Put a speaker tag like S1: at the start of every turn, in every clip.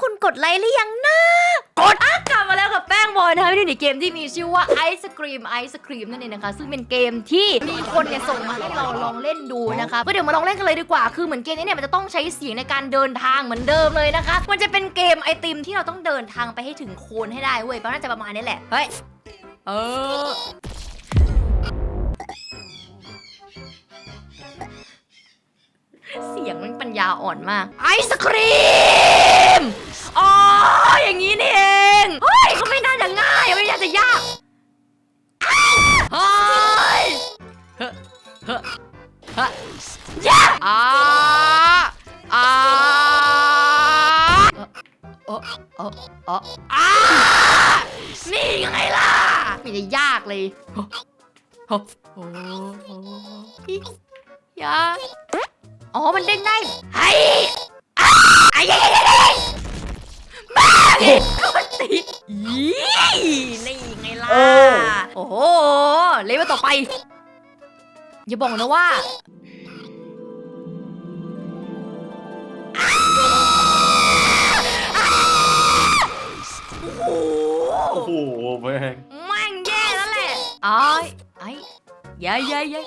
S1: คุณกดไลค์หรือยังนะกดอะกลับมาแล้วกับแป้งบอยนะคะในเกมที่มีชื่อว่าไอศครีมไอศครีมนั่นเองนะคะ ซึ่งเป็นเกมที่มีคนเนี่ยส่งมาให้เราลองเล่นดูนะคะก็เดี๋ยวมาลองเล่นกันเลยดีกว่าคือเหมือนเกมนี้เนี่ยมันจะต้องใช้เสียงในการเดินทางเหมือนเดิมเลยนะคะ มันจะเป็นเกมไอติมที่เราต้องเดินทางไปให้ถึงโคนให้ได้เว้ยเพราน่าจะประมาณนี้แหละเฮ้ยเออเสียงมันปัญญาอ่อนมาก ไอศครีม อย่างนี้นี่เองเฮ้ยก็ไม่น่าจะง่ายไม่น่าจะยากอ้าวเฮ้ยเฮ้อเฮ้อเฮ้อยากอ่าอ่าเออเออเอออ่านี่ไงล่ะไม่ได้ยากเลย บ้าดิก็มันติดยี่นี่ไงล่ะ
S2: เออ
S1: โอ้โห เลเวลต่อไป อย่าบอกนะว่าโอ้โห
S2: โอ้โหแม่ง
S1: แม่งแย่แล้วแหละไอ้ไอ้ยัยยัยยัย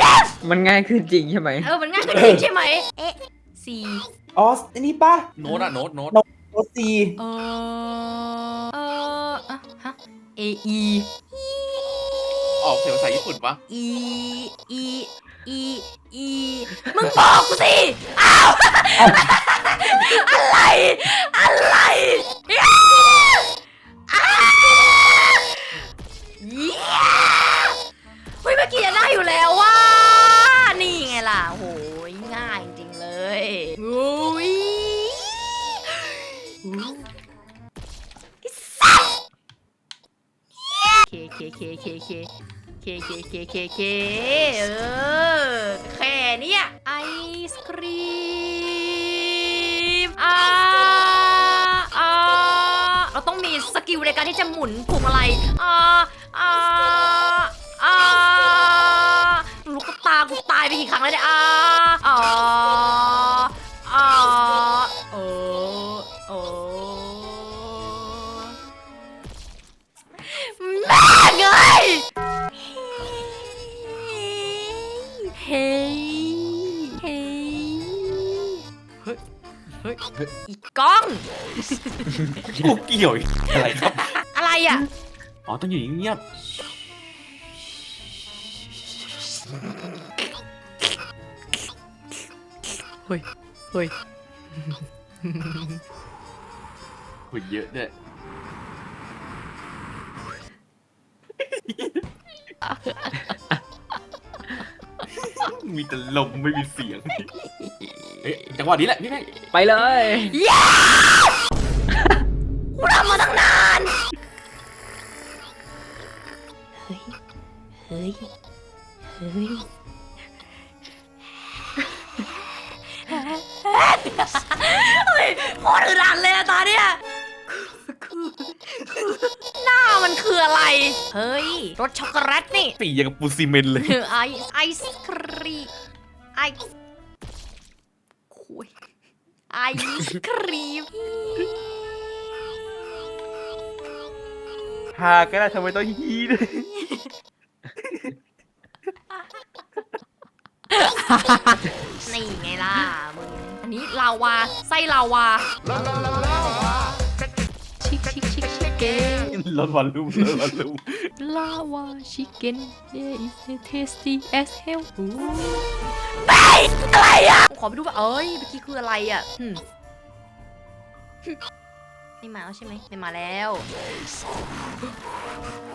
S1: yes
S3: มันง่ายขึ้นจริงใช่ไหม
S1: เออมันง่ายขึ้นจริงใช่ไหมเอ๊ะสี่
S4: อ๋ออันนี้ปะ
S2: โน้ตอะโน้ตโน้ต
S4: โอซี
S1: เออเอออะฮะ A E
S2: ออกเสียงภาษาญี่ปุ่นปะ
S1: E E E E มึงบอกกูสิอ้าว เคเคเคเคเคเคเคเคเคเคเออแค่เนี้ยไอศครีมอ่าอ่าเราต้องมีสกิลในการที่จะหมุนพวงมาลัยอ่าอ่าอ่าลูกตากูตายไปกี่ครั้งแล้วเนี่ยอ่าอ่า กกล้อง
S2: กูเกี่ยวอีกอะไรครับ
S1: อะไรอะ
S2: อ๋อต้องอยู่เงียบ
S1: เฮ้ย เฮ้ย
S2: ๆหุ่นเยอะด้วยมีแต่ลมไม่มีเสียง เอ๊ะจังหวะนี้แหละนี่ไง
S3: ไปเลย
S1: กูทำมาตั้งนาน เฮ้ย เฮ้ย เฮ้ย เฮ้ยโคตรอึดอัดเลยอะตอนเนี้ยหน้ามันคืออะไร เฮ้ย รสช็อกโกแลตนี่
S2: สีอย่างกับปูนซีเมนต์เลย
S1: ไอไอศครีมไอคุย ไอศครีม
S2: หาก็ได้ทำไมต้องฮีด้วย
S1: นี่ไงล่ะมึงอันนี้ลาวาไส้ลาวาชิคชิคชิคชิคเก้น
S2: ลดวอลลุ่มลดวอลลุ่ม
S1: ลาวาชิคเก้น there is a tasty as hell ไปอะไรอะ ขอไปดูว่าเอ้ยเมื่อกี้คืออะไรอะหึ่มไม่มาแล้วใช่ไหมไม่มาแล้ว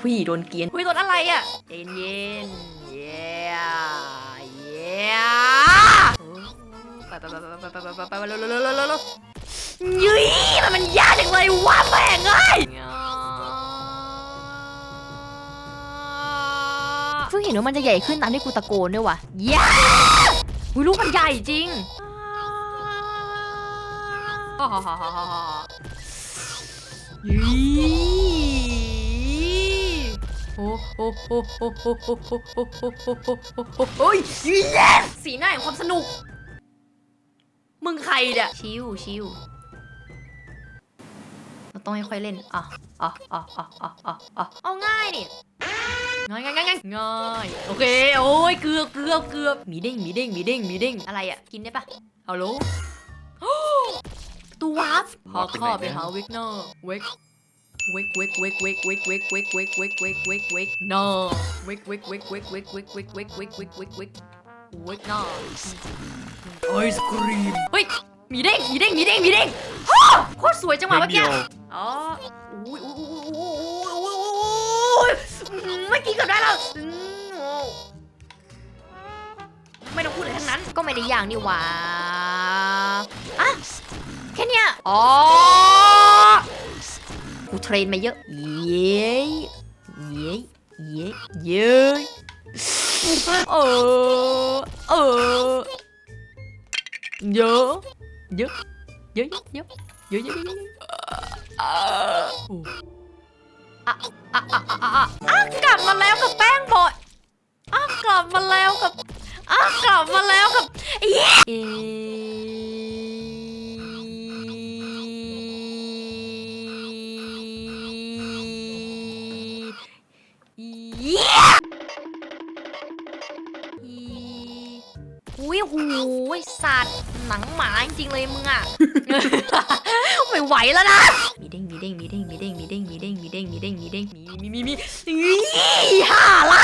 S1: หุยโดนเกรียนหุยโดนอะไรอะเย็นเย็นเย้เย้ไปไปไปไปไปไปไปไปเร็วเร็วเร็วเร็วเร็วยุ้ยมันมันยากจังเลยว่าแม่งเอ้ยเพิ่ง เห็นว่ามันจะใหญ่ขึ้นตามที่กูตะโกนด้วยว่ะย่าอุ้ยลูกมันใหญ่จริงโอ้โหโอ้ยสีหน้าแห่งความสนุก มึงใครเนี่ยชิวชิวเราต้องค่อยเล่นอะอะอะอะอะอะเอาง่ายนี่ ง่ายง่ายง่ายง่ายง่ายโอเค โอ้ยเกือบเกือบเกือบมีเด้งมีเด้งมีเด้งมีเด้งอะไรอะ กินได้ปะเอาโลตัววับพาข้าไปหาเวกเนอร์เวกเวกเวกเวกเวกเวกเวกเวกเวกเวกเวกเวกเวกเนอร์เวกเวกเวกเวกเวกเวกเวกเวกเวกเวกเวกเวกเวกเนอร์ไอศครีมเฮ้ยมีเด้งมีเด้งมีเด้งมีเด้งโคตรสวยจังหวะ
S2: เมื่
S1: อกี้
S2: ยว
S1: อ๋ออุ้ยอุ้ยอุ้ยอุ้ยอุ้ย เมื่อกี้เกือบได้แล้วอืมโอ้ไม่ต้องพูดอะไรทั้งนั้น ก็ไม่ได้อย่างนี่หว่าอะแค่เนี้ยอ๋อกูเทรนมาเยอะ เย้ยเย้ยเย้ยเย้ยเออเออเยอะเยอะเยอะเยอะเยอะเยอะเยอะเยอะ อะอะอะอะอะอะอะกลับมาแล้วกับแป้งบอยอะกลับมาแล้วกับอะกลับมาแล้วกับเย้เย้อุ้ยหูยสัตว์หนังหมาจริงๆเลยมึงอะ ไม่ไหวแล้วนะ เด้งมีเด้งมีเด้งมีเด้งมีมีมีมีอีห่าละ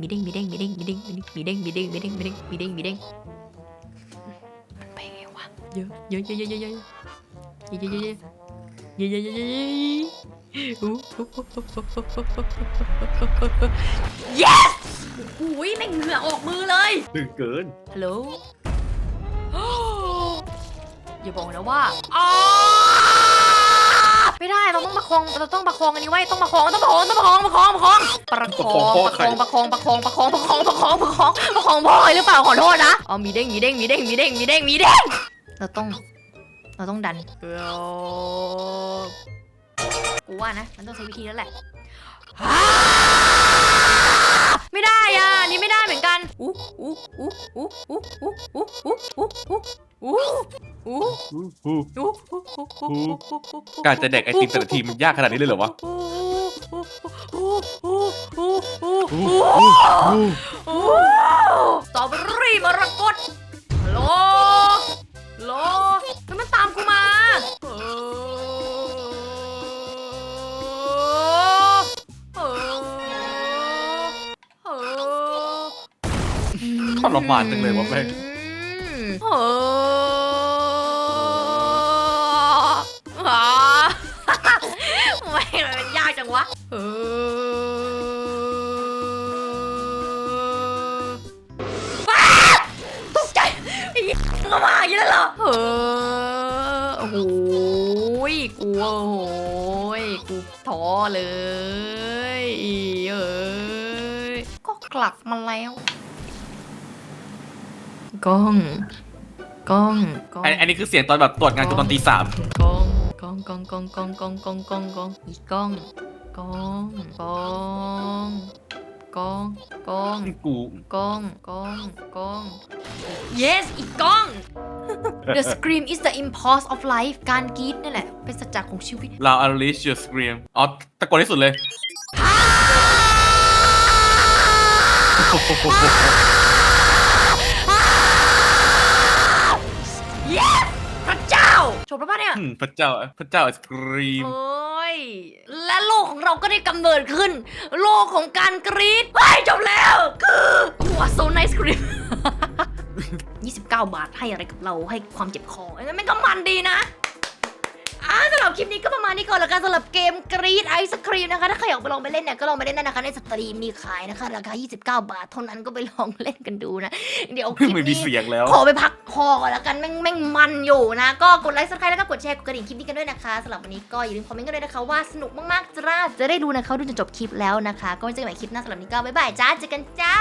S1: มีเด้งมีเด้งมีเด้งมีเด้งมีเด้งมีเด้งมีเด้งมีเด้งมีเด้งมีเด้งมีเด้งมันไปไงวะเยอะเยอะเยอะเยอะเยอะเยอะเยอะเยอะเยอะเยอะเยอะเยอะเยอะอู้ yes โอ้ยแม่งเหงื่อออกมือเลย
S2: ดึงเกิน
S1: ฮัลโหลอย่าบอกนะว่าอ๋อ ไม่ได้เราต้องประคองเราต้องประคองอันนี้ไว้ต้องประคองต้องประคองต้องประคองประคองประคองประคองประคองประคองประคองประคองประคองประคองประคองประคองพ่อหรือเปล่าขอโทษนะอ๋อมีเด้งมีเด้งมีเด้งมีเด้งมีเด้งมีเด้งเราต้อง เราต้องดันเออกูว่านะ มันต้องใช้วิธีแล้วแหละไม่ได้อะอันนี่ไม่ได้เหมือนกันอู้อู้อู้อู้อู้อู้อู้อู้อู้ อู้อู้อู้
S2: การจะแดกไอติมแต่ละทีมันยากขนาดนี้เลยเหรอวะ
S1: สตรอเบอรี่มรกตโลโลแล้วมันตามกูมาเออเออเออ
S2: ทรมานจังเลยวะแม่ง
S1: เอออ่าไม่มันยากจังวะเออตกใจไอ้เหี้ยมึงเอามาอย่างนี้แล้วเหรอเออโอ้โหยกูโอ้โหยกูท้อเลยเอ้ยก็กลับมาแล้ว กล้องกล้องกล้อง
S2: อันอันนี้คือเสียงตอนแบบตรวจงานกูตอนตีสาม
S1: กล้องกล้องกล้องกล้องกล้องกล้องกล้องกล้องกล้องอีกกล้องกล้องกล้องกล้องกล้อง
S2: กู
S1: กล้องกล้องกล้อง yes อีกกล้อง The scream is the impulse of life การกรีดนั่นแหละ เป็นสัจจะของชีวิต
S2: เรา unleash your scream อ๋อตะโกนที่สุดเลย
S1: จ้าจบแล้วปะเนี่ย
S2: อืมพระเจ้าพระเจ้าไอศกรีม
S1: โอ้ย และโลกของเราก็ได้กำเนิดขึ้น โลกของการกรีดเฮ้ยจบแล้ว คือหัวโซนไนสครีม 29 บาทให้อะไรกับเราให้ความเจ็บคออันนั้นมันก็มันดีนะ ออะสำหรับคลิปนี้ก็ประมาณนี้ก่อนละกันสำหรับเกมกรีดไอศครีมนะคะ ถ้าใครอยากไปลองไปเล่นเนี่ยก็ลองไปเล่นได้นะคะในสตรีมมีขายนะคะราคา 29 บาทเท่านั้นก็ไปลองเล่นกันดูนะ เดี๋ยวคลิป
S2: ไม่มี
S1: นี้
S2: เสียงแล้ว
S1: ขอไปพักคอก่อนละกันแม่งแม่งมันอยู่นะ ก็กดไลค์สักครั้งแล้วก็กดแชร์กดกระดิ่งคลิปนี้กันด้วยนะคะสำหรับวันนี้ก็อย่าลืมคอมเมนต์กันด้วยนะคะว่าสนุกมากๆจ้าจะได้ดูนะคะดูจนจบคลิปแล้วนะคะ ก็ไว้เจอกันใหม่คลิปหน้าสำหรับวันนี้ก็บ๊ายบายจ้าเจอกันจ้า